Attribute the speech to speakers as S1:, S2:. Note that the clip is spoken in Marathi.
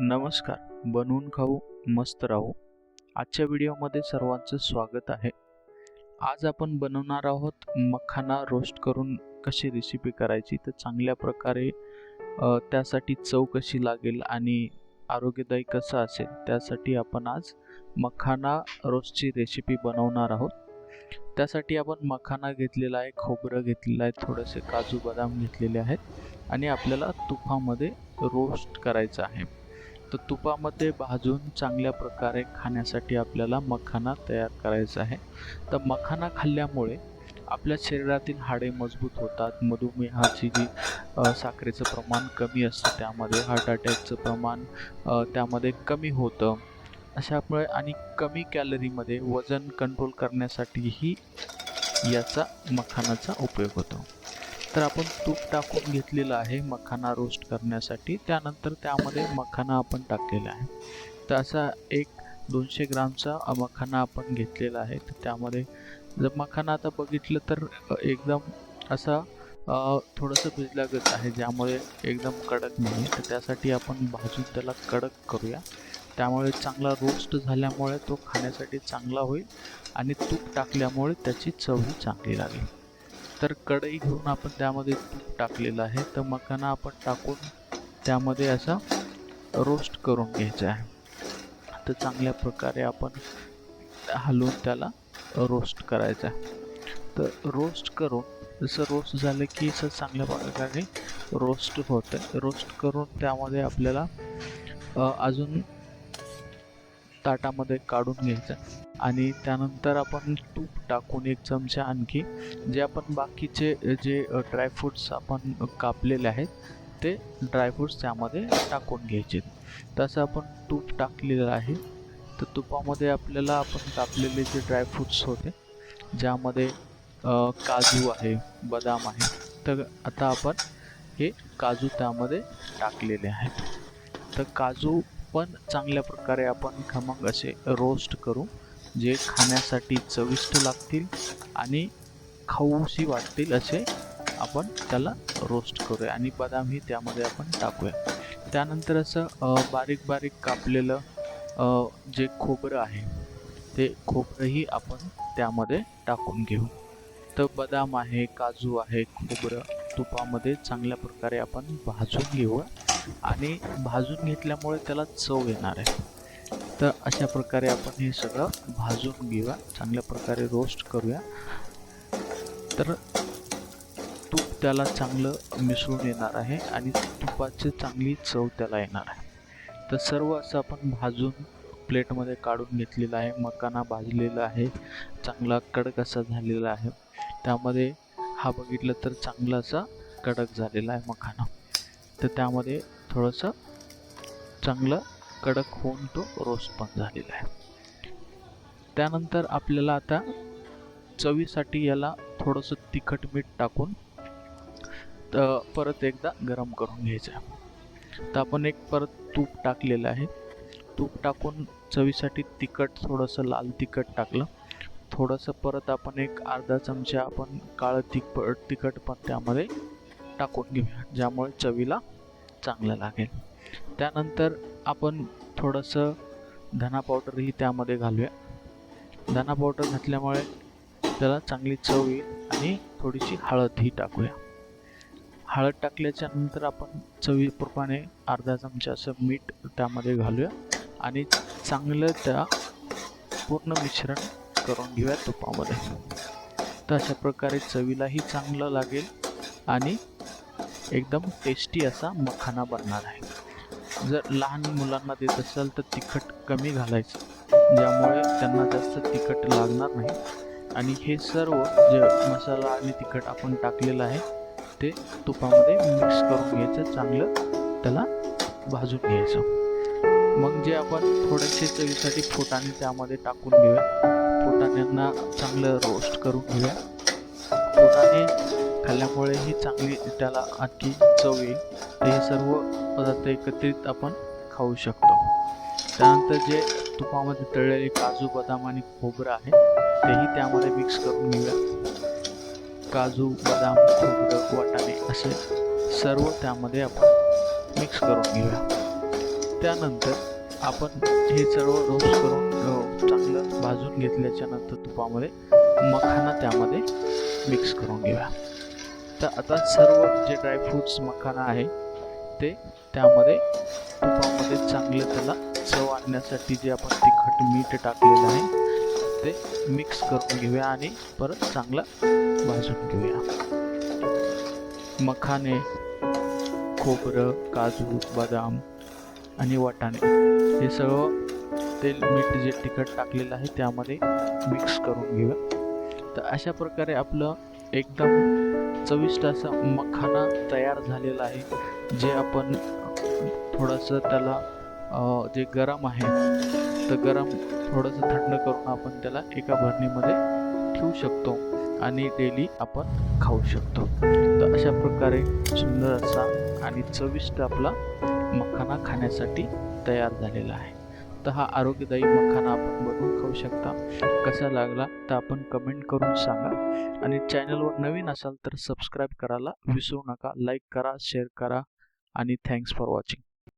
S1: नमस्कार बनवून खाऊ मस्त राहू. आजच्या व्हिडिओमध्ये सर्वांचं स्वागत आहे. आज आपण बनवणार आहोत मखाना रोस्ट करून कशी रेसिपी करायची तर चांगल्या प्रकारे त्यासाठी चव कशी लागेल आणि आरोग्यदायी कसं असेल त्यासाठी आपण आज मखाना रोस्टची रेसिपी बनवणार आहोत. त्यासाठी आपण मखाना घेतलेला आहे खोबरं घेतलेलं आहे थोडेसे काजू बदाम घेतलेले आहेत आणि आपल्याला तुपामध्ये रोस्ट करायचं आहे. तर तुपामध्ये भाजून चांगल्या प्रकारे खाण्यासाठी आपल्याला मखाना तयार करायचा आहे. तर मखाना खाल्ल्यामुळे आपल्या शरीरातील हाडे मजबूत होतात. मधुमेहाची जी साखरेचं प्रमाण कमी असतं त्यामध्ये हार्ट अटॅकचं प्रमाण त्यामध्ये कमी होतं. अशामुळे आणि कमी कॅलरीमध्ये वजन कंट्रोल करण्यासाठीही याचा मखानाचा उपयोग होतो. तर आपण तूप टाकून घेतलेलं आहे मखाना रोस्ट करण्यासाठी. त्यानंतर त्यामध्ये मखाना आपण टाकलेला आहे. तर असा एक दोनशे ग्रामचा मखाना आपण घेतलेला आहे. तर त्यामध्ये जर मखाना आता बघितलं तर एकदम असा थोडंसं भिजलागत आहे. ज्यामुळे एकदम कडक नाही. तर त्यासाठी आपण भाजून त्याला कडक करूया. त्यामुळे चांगला रोस्ट झाल्यामुळे तो खाण्यासाठी चांगला होईल आणि तूप टाकल्यामुळे त्याची चवही चांगली लागेल. तर कढई घेऊन आपण त्यामध्ये तूप टाकलेलं आहे. तर मखाना आपण टाकून त्यामध्ये असा रोस्ट करून घ्यायचा आहे. तर चांगल्या प्रकारे आपण हलवून त्याला रोस्ट करायचा आहे. तर रोस्ट करून जसं रोस्ट झालं की असं चांगल्या प्रकारे रोस्ट होतं रोस्ट करून त्यामध्ये आपल्याला अजून ताटामध्ये काढून घ्यायचं आणि त्यानंतर आपण तूप टाकून एक चमचा आणखी जे आपण बाकीचे जे ड्रायफ्रूट्स आपण कापलेले आहेत ते ड्रायफ्रूट्स त्यामध्ये टाकून घ्यायचे. तसं आपण तूप टाकलेलं आहे. तर तुपामध्ये आपल्याला आपण कापलेले जे ड्रायफ्रूट्स होते ज्यामध्ये काजू आहे बदाम आहे तर आता आपण हे काजू त्यामध्ये टाकलेले आहेत. तर काजू पण चांगल्या प्रकारे आपण खमंग असे रोस्ट करू. जे खाण्यासाठी चविष्ट लागतील आणि खाऊशी वाटतील असे आपण त्याला रोस्ट करूया. आणि बदामही त्यामध्ये आपण टाकूया. त्यानंतर असं बारीक बारीक कापलेलं जे खोबरं आहे ते खोबरंही आपण त्यामध्ये टाकून घेऊ. तर बदाम आहे काजू आहे खोबरं तुपामध्ये चांगल्या प्रकारे आपण भाजून घेऊया. आणि भाजून घेतल्यामुळे त्याला चव येणार आहे. तर अशा प्रकारे आपण हे सगळं भाजून घेऊया. चांगल्या प्रकारे रोस्ट करूया. तर तूप त्याला चांगलं मिसळून येणार आहे आणि तुपाची चांगली चव त्याला येणार आहे. तर सर्व असं आपण भाजून प्लेटमध्ये काढून घेतलेलं आहे. मकाना भाजलेला आहे. चांगला कडक असा झालेला आहे. त्यामध्ये हा बघितलं तर चांगला असा कडक झालेला आहे मखाना तर त्यामध्ये थोडंसं चांगलं कडक होऊन तो रोस्ट पण झालेला आहे. त्यानंतर आपल्याला आता चवीसाठी याला थोडंसं तिखट मीठ टाकून परत एकदा गरम करून घ्यायचं आहे. तर आपण एक परत तूप टाकलेलं आहे. तूप टाकून चवीसाठी तिखट थोडंसं लाल तिखट टाकलं. थोडंसं परत आपण एक अर्धा चमचा आपण काळं तिखट तिखट पण त्यामध्ये टाकून घेऊया ज्यामुळे चवीला चांगलं लागेल. त्यानंतर आपण थोडंसं धना पावडरही त्यामध्ये घालूया. धना पावडर घातल्यामुळे त्याला चांगली चव येईल आणि थोडीशी हळदही टाकूया. हळद टाकल्याच्या नंतर आपण चवीप्रमाणे अर्धा चमचा असं मीठ त्यामध्ये घालूया आणि चांगलं त्या पूर्ण मिश्रण करून घेऊया तुपामध्ये. तर अशा प्रकारे चवीलाही चांगलं लागेल आणि एकदम टेस्टी असा मखाना बनणार आहे. जर लहान मुलांना देत असाल तर तिखट कमी घालायचं. ज्यामुळे त्यांना जास्त तिखट लागणार नाही. आणि हे सर्व जे मसाला आणि तिखट आपण टाकलेलं आहे ते तुपामध्ये मिक्स करून घ्यायचं. चांगलं त्याला भाजून घ्यायचं. मग जे आपण थोडेसे चवीसाठी फुटाणे त्यामध्ये टाकून घेऊया. फुटाण्यांना चांगलं रोस्ट करून घेऊया. फुटाणे खाल्ल्यामुळे ही चांगली त्याला आणखी चव येईल. तर हे सर्व पदार्थ एकत्रित आपण खाऊ शकतो. त्यानंतर जे तुपामध्ये तळलेले काजू बदाम आणि खोबरं आहे तेही त्यामध्ये मिक्स करून घेऊया. काजू बदाम खोबरं वाटाणे असे सर्व त्यामध्ये आपण मिक्स करून घेऊया. त्यानंतर आपण हे सर्व रोस्ट करून चांगलं भाजून घेतल्याच्या नंतर तुपामध्ये मखाना त्यामध्ये मिक्स करून घेऊया. तर आता सर्व जे ड्रायफ्रूट्स मखाना आहे ते त्यामध्ये तुपामध्ये चांगलं त्याला चव आणण्यासाठी जे आपण तिखट मीठ टाकलेलं आहे ते मिक्स करून घेऊया आणि परत चांगलं भाजून घेऊया. मखाने खोबरं काजू बदाम आणि वाटाणे हे सर्व तेल मीठ जे तिखट टाकलेलं आहे त्यामध्ये मिक्स करून घेऊया. तर अशा प्रकारे आपलं एकदम चविष्ट असा मखाना तयार झालेला आहे. जे आपण थोडंसं त्याला जे गरम आहे तर गरम थोडंसं थंड करून आपण त्याला एका भरणीमध्ये ठेवू शकतो आणि डेली आपण खाऊ शकतो. तर अशा प्रकारे सुंदर असा आणि चविष्ट आपला मखाना खाण्यासाठी तयार झालेला आहे. तर हा आरोग्यदायी मखाना आपण बनवून खाऊ शकता. कसा लागला तर आपण कमेंट करून सांगा. आणि चॅनलवर नवीन असाल तर सबस्क्राईब करायला विसरू नका. लाईक करा शेअर करा आणि थँक्स फॉर वॉचिंग